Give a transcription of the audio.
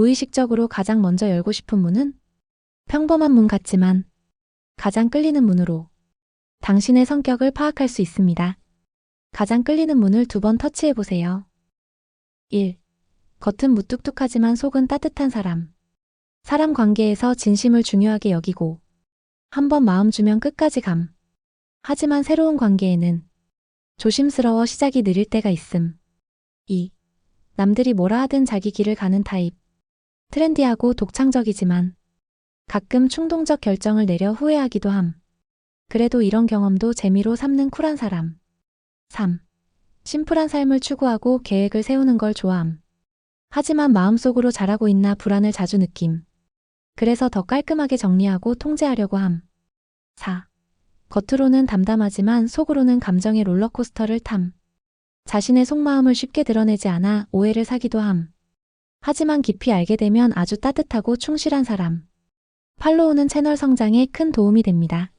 무의식적으로 가장 먼저 열고 싶은 문은 평범한 문 같지만 가장 끌리는 문으로 당신의 성격을 파악할 수 있습니다. 가장 끌리는 문을 두 번 터치해 보세요. 1. 겉은 무뚝뚝하지만 속은 따뜻한 사람. 사람 관계에서 진심을 중요하게 여기고 한 번 마음 주면 끝까지 감. 하지만 새로운 관계에는 조심스러워 시작이 느릴 때가 있음. 2. 남들이 뭐라 하든 자기 길을 가는 타입. 트렌디하고 독창적이지만 가끔 충동적 결정을 내려 후회하기도 함. 그래도 이런 경험도 재미로 삼는 쿨한 사람. 3. 심플한 삶을 추구하고 계획을 세우는 걸 좋아함. 하지만 마음속으로 잘하고 있나 불안을 자주 느낌. 그래서 더 깔끔하게 정리하고 통제하려고 함. 4. 겉으로는 담담하지만 속으로는 감정의 롤러코스터를 탐. 자신의 속마음을 쉽게 드러내지 않아 오해를 사기도 함. 하지만 깊이 알게 되면 아주 따뜻하고 충실한 사람. 팔로우는 채널 성장에 큰 도움이 됩니다.